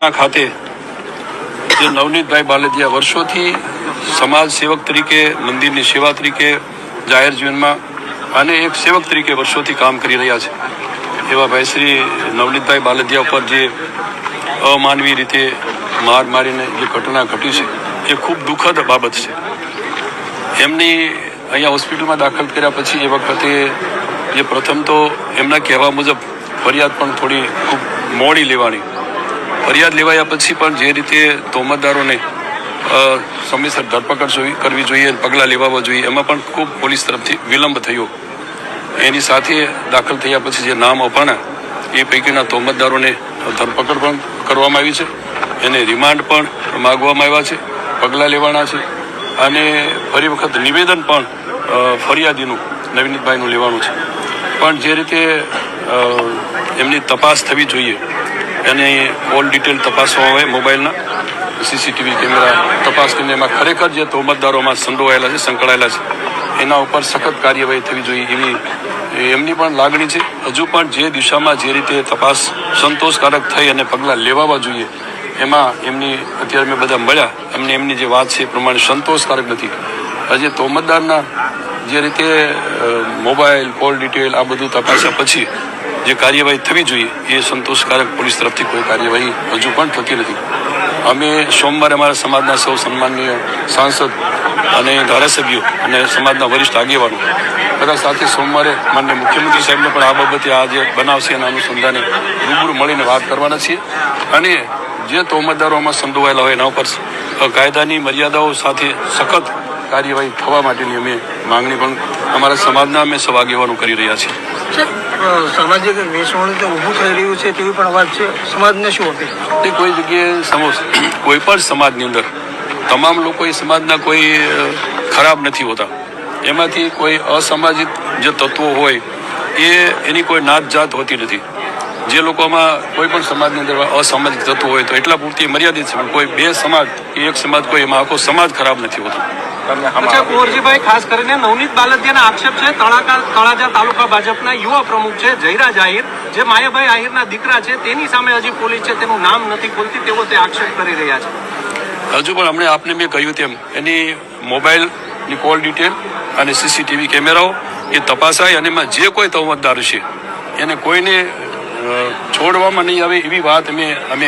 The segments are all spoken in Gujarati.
ખાતે જે નવનીતભાઈ બાલેજીયા વર્ષોથી સમાજ સેવક તરીકે, મંદિરની સેવા તરીકે, જાહેર જીવનમાં અને એક સેવક તરીકે વર્ષોથી કામ કરી રહ્યા છે. એવા ભાઈ શ્રી નવનીતભાઈ બાલેજીયા ઉપર જે અમાનવી રીતે માર મારીને જે ઘટના ઘટી છે, એ ખૂબ દુઃખદ બાબત છે. એમની અહીંયા હોસ્પિટલમાં દાખલ કર્યા પછી એ વખતે જે પ્રથમ તો એમના કહેવા મુજબ ફરિયાદ પણ થોડી ખૂબ મોડી લેવાની ફરિયાદ લેવાયા પછી પણ જે રીતે તોમતદારોને સમયસર ધરપકડ જોઈ, કરવી જોઈએ પગલાં લેવા જોઈએ, એમાં પણ ખૂબ પોલીસ તરફથી વિલંબ થયો. એની સાથે દાખલ થયા પછી જે નામ અપાણા એ પૈકીના તોમતદારોને ધરપકડ પણ કરવામાં આવી છે. એને રિમાન્ડ પણ માગવામાં આવ્યા છે, પગલાં લેવાના છે. અને ફરી વખત નિવેદન પણ ફરિયાદીનું નવીનીતભાઈનું લેવાનું છે. પણ જે રીતે એમની તપાસ થવી જોઈએ એની ઓલ ડિટેલ તપાસવામાં આવે મોબાઈલના. સીસીટીવી કેમેરા તપાસ કરીને એમાં ખરેખર જે તોમતદારોમાં સંડોવાયેલા છે, સંકળાયેલા છે, એના ઉપર સખત કાર્યવાહી થવી જોઈએ. એવી એમની પણ લાગણી છે. હજુ પણ જે દિશામાં જે રીતે તપાસ સંતોષકારક થઈ અને પગલાં લેવાવા જોઈએ, એમાં એમની, અત્યારે મેં બધા મળ્યા, એમને એમની જે વાત છે એ પ્રમાણે સંતોષકારક નથી. હજી તોમતદારના જે રીતે મોબાઈલ કોલ ડિટેલ આ બધું તપાસ્યા પછી જે કાર્યવાહી થવી જોઈએ એ સંતોષકારક પોલીસ તરફથી કોઈ કાર્યવાહી હજુ પણ થતી નથી. અમે સોમવારે અમારા સમાજના સૌ સન્માનીય સાંસદ અને ધારાસભ્યો અને સમાજના વરિષ્ઠ આગેવાનો બધા સાથે સોમવારે માન્ય મુખ્યમંત્રી સાહેબને પણ આ બાબતે આ જે બનાવશે એના અનુસંધાને રૂબરૂ મળીને વાત કરવાના છીએ. અને જે તોમતદારોમાં સંડોવાયેલા હોય એના ઉપર કાયદાની મર્યાદાઓ સાથે સખત કાર્યવાહી થવા માટેની અમે માંગણી પણ અમારા સમાજના અમે સૌ આગેવાનો કરી રહ્યા છીએ. સામાજિક વેસવણ ઊભું થઈ રહ્યું છે તેવી પણ વાત છે. સમાજને શું અપીલ? તે કોઈ જગ્યાએ કોઈ પણ સમાજની અંદર. તમામ લોકો એ સમાજના કોઈ ખરાબ નથી હોતા. એમાંથી કોઈ અસામાજિક જે તત્વો હોય, એ એની કોઈ નાત જાત હોતી નથી. જે લોકોમાં કોઈ પણ સમાજની અંદર અસામાજિક તત્વો હોય તો એટલા પૂરતી મર્યાદિત છે. કોઈ બે સમાજ કે એક સમાજ કોઈ એમાં આખો સમાજ ખરાબ નથી હોતો. અચ્છા કુંવરજીભાઈ ખાસ કરીને નવનીત બાલદિયાના આક્ષેપ છે તળાકા તળાજા તાલુકા ભાજપના યુવા પ્રમુખ છે જયરાજ આહિર જે માયાભાઈ આહિરના દીકરા છે તેની સામે હજી પોલીસ છે તેનું નામ નથી ખોલતી તેવો તે આક્ષેપ કરી રહ્યા છે. હજુ પણ હમણાં આપને મેં કહ્યું તેમ એની મોબાઈલની કોલ ડિટેલ અને સીસીટીવી કેમેરાઓ એ તપાસાય અને એમાં જે કોઈ તોમતદાર છે એને કોઈને છોડવામાં નહીં આવે એવી વાત અમે અમે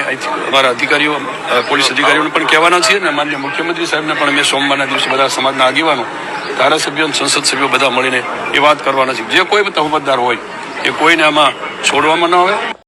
અમારા અધિકારીઓ પોલીસ અધિકારીઓને પણ કહેવાના છીએ અને માન્ય મુખ્યમંત્રી સાહેબને પણ અમે સોમવારના દિવસે બધા સમાજના આગેવાનો, ધારાસભ્યો અને સંસદ સભ્યો બધા મળીને એ વાત કરવાના છે જે કોઈ તોમતદાર હોય, એ કોઈને આમાં છોડવામાં ન આવે.